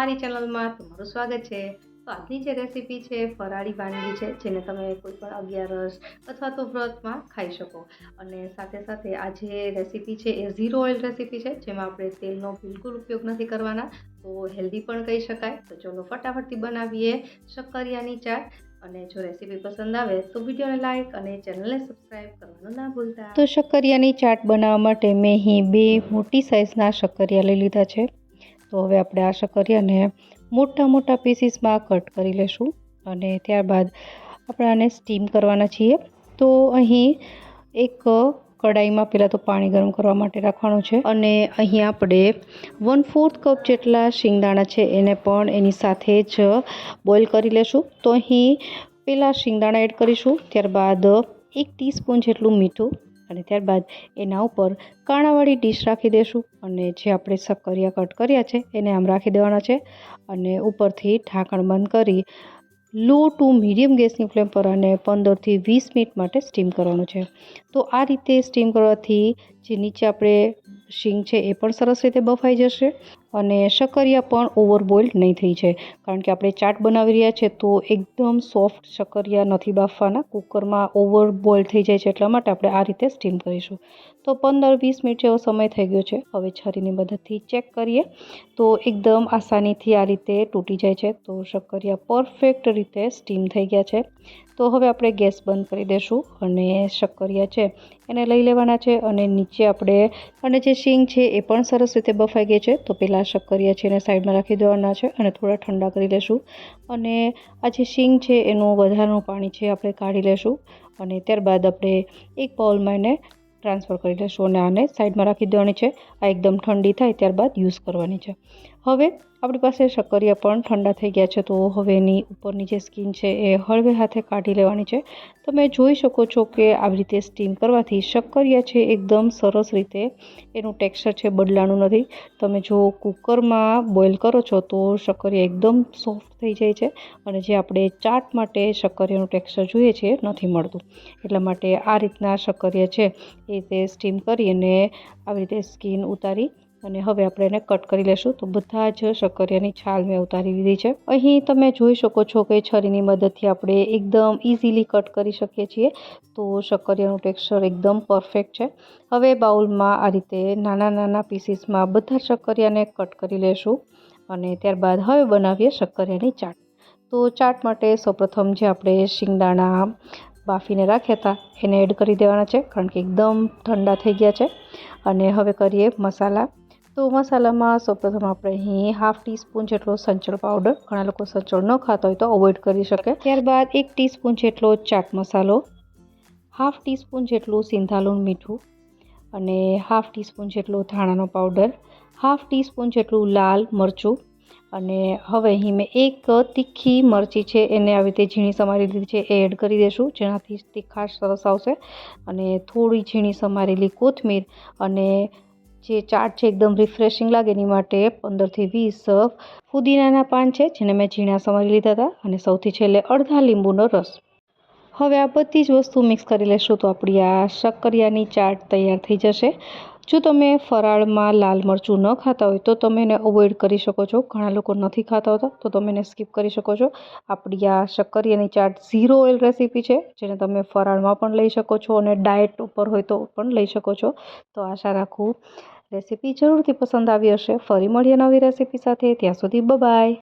મારી ચેનલમાં તમારું સ્વાગત છે. તો આજની જે રેસીપી છે, ફરાળી વાનગી છે, જેને તમે કોઈ પણ અગિયારસ અથવા તો વ્રતમાં ખાઈ શકો. અને સાથે સાથે આ જે રેસીપી છે, એ ઝીરો ઓઇલ રેસીપી છે, જેમાં આપણે તેલનો બિલકુલ ઉપયોગ નથી કરવાના. તો હેલ્ધી પણ કહી શકાય. તો ચલો ફટાફટથી બનાવીએ શક્કરિયાની ચાટ. અને જો રેસીપી પસંદ આવે, તો વિડીયોને લાઇક અને ચેનલને સબસ્ક્રાઈબ કરવાનું ના ભૂલતા. તો શક્કરિયાની ચાટ બનાવવા માટે મેં અહીં બે મોટી સાઇઝના શક્કરિયા લઈ લીધા છે. તો હવે આપણે આ શક્કરિયાને મોટા મોટા પીસીસમાં કટ કરી લેશું અને ત્યારબાદ આપણે આને સ્ટીમ કરવાના છીએ. તો અહીં એક કડાઈમાં પહેલાં તો પાણી ગરમ કરવા માટે રાખવાનું છે અને અહીં આપણે વન ફોર્થ કપ જેટલા શિંગદાણા છે એને પણ એની સાથે જ બોઇલ કરી લેશું. તો અહીં પહેલાં શિંગદાણા એડ કરીશું, ત્યારબાદ એક ટીસ્પૂન જેટલું મીઠું અને ત્યારબાદ એના ઉપર કાણાવાળી ડીશ રાખી દઈશું અને જે આપણે શક્કરિયા કટ કર્યા છે, એને આમ રાખી દેવાના છે. અને ઉપરથી ઢાંકણ બંધ કરી લો ટુ મીડિયમ ગેસની ફ્લેમ પર અને પંદરથી વીસ મિનિટ માટે સ્ટીમ કરવાનું છે. તો આ રીતે સ્ટીમ કરવાથી જે નીચે આપણે શીંગ છે એ પણ સરસ રીતે બફાઈ જશે અને શક્કરિયા પણ ઓવરબોઇલ્ડ નહીં થઈ જાય. કારણ કે આપણે ચાટ બનાવી રહ્યા છે તો એકદમ સોફ્ટ શક્કરિયા નથી બાફવાના. કુકરમાં ઓવરબોઇલ થઈ જાય છે એટલા માટે આપણે આ રીતે સ્ટીમ કરીશું. તો પંદર વીસ મિનિટ જેવો સમય થઈ ગયો છે. હવે છરીની મદદથી ચેક કરીએ તો એકદમ આસાનીથી આ રીતે તૂટી જાય છે. તો શક્કરિયા પરફેક્ટ રીતે સ્ટીમ થઈ ગયા છે. તો હવે આપણે ગેસ બંધ કરી દઈશું અને શક્કરિયા છે એને લઈ લેવાના છે અને નીચે આપણે અને જે શીંગ છે એ પણ સરસ રીતે બફાઈ ગઈ છે. તો પહેલાં શક્કરિયા છે એને સાઈડમાં રાખી દેવાના છે અને થોડા ઠંડા કરી લેશું. અને આ જે શીંગ છે એનું વધારાનું પાણી છે આપણે કાઢી લેશું. અને ત્યારબાદ આપણે એક બાઉલમાં એને ટ્રાન્સફર કરી લેશું અને આને સાઈડમાં રાખી દેવાની છે. આ એકદમ ઠંડી થાય ત્યારબાદ યુઝ કરવાની છે. હવે આપણી પાસે શક્કરિયા પણ ઠંડા થઈ ગયા છે, તો હવે એની ઉપરની જે સ્કીન છે એ હળવે હાથે કાઢી લેવાની છે. તમે જોઈ શકો છો કે આવી રીતે સ્ટીમ કરવાથી શક્કરિયા છે એકદમ સરસ રીતે એનું ટેક્સચર છે બદલાણું નથી. તમે જો કુકરમાં બોઇલ કરો છો તો શક્કરિયા એકદમ સોફ્ટ થઈ જાય છે અને જે આપણે ચાટ માટે શક્કરિયાનું ટેક્સચર જોઈએ છે નથી મળતું. એટલા માટે આ રીતના શક્કરિયા છે એ રીતે સ્ટીમ કરી અને આવી રીતે સ્કીન ઉતારી અને હવે આપણે એને કટ કરી લેશું. તો બધા જ શક્કરિયાની છાલ મેં ઉતારી લીધી છે. અહીં તમે જોઈ શકો છો કે છરીની મદદથી આપણે એકદમ ઇઝીલી કટ કરી શકીએ છીએ. તો શક્કરિયાનું ટેક્સચર એકદમ પરફેક્ટ છે. હવે બાઉલમાં આ રીતે નાના નાના પીસીસમાં બધા શક્કરિયાને કટ કરી લેશું અને ત્યારબાદ હવે બનાવીએ શક્કરિયાની ચાટ. તો ચાટ માટે સૌપ્રથમ જે આપણે શિંગદાણા બાફીને રાખ્યા હતા, એને એડ કરી દેવાના છે, કારણ કે એકદમ ઠંડા થઈ ગયા છે. અને હવે કરીએ મસાલા. તો મસાલામાં સૌપ્રથમ આપણે અહીં હાફ ટીસ્પૂન જેટલો સંચળ પાવડર ઘણા લોકો સંચળ ન ખાતા હોય તો અવોઇડ કરી શકે. ત્યારબાદ એક ટીસ્પૂન જેટલો ચાટ મસાલો હાફ ટીસ્પૂન જેટલું સિંધાલુણ મીઠું અને હાફ ટીસ્પૂન જેટલો ધાણાનો પાવડર હાફ ટીસ્પૂન જેટલું લાલ મરચું અને હવે અહીં મેં એક તીખી મરચી છે એને આવી રીતે ઝીણી સમારી લીધી છે એ એડ કરી દઈશું, જેનાથી તીખાશ સરસ આવશે. અને થોડી ઝીણી સમારેલી કોથમીર અને જે ચાટ છે એકદમ રિફ્રેશિંગ લાગે એની માટે પંદરથી વીસ ફુદીનાના પાન છે, જેને મેં ઝીણા સમારી લીધા હતા અને સૌથી છેલ્લે અડધા લીંબુનો રસ. હવે આ બધી જ વસ્તુ મિક્સ કરી લેશું તો આપણી આ શક્કરિયાની ચાટ તૈયાર થઈ જશે. જો તમે ફરાળમાં લાલ મરચું ન ખાતા હોય તો તમે એને અવોઇડ કરી શકો છો. ઘણા લોકો નથી ખાતા હોતા, તો તમે એને સ્કીપ કરી શકો છો. આપણી આ શક્કરિયાની ચાટ ઝીરો ઓઇલ રેસીપી છે, જેને તમે ફરાળમાં પણ લઈ શકો છો અને ડાયટ ઉપર હોય તો પણ લઈ શકો છો. તો આશા રાખું રેસીપી જરૂરથી પસંદ આવી હશે. ફરી મળીએ નવી રેસીપી સાથે. ત્યાં સુધી બાય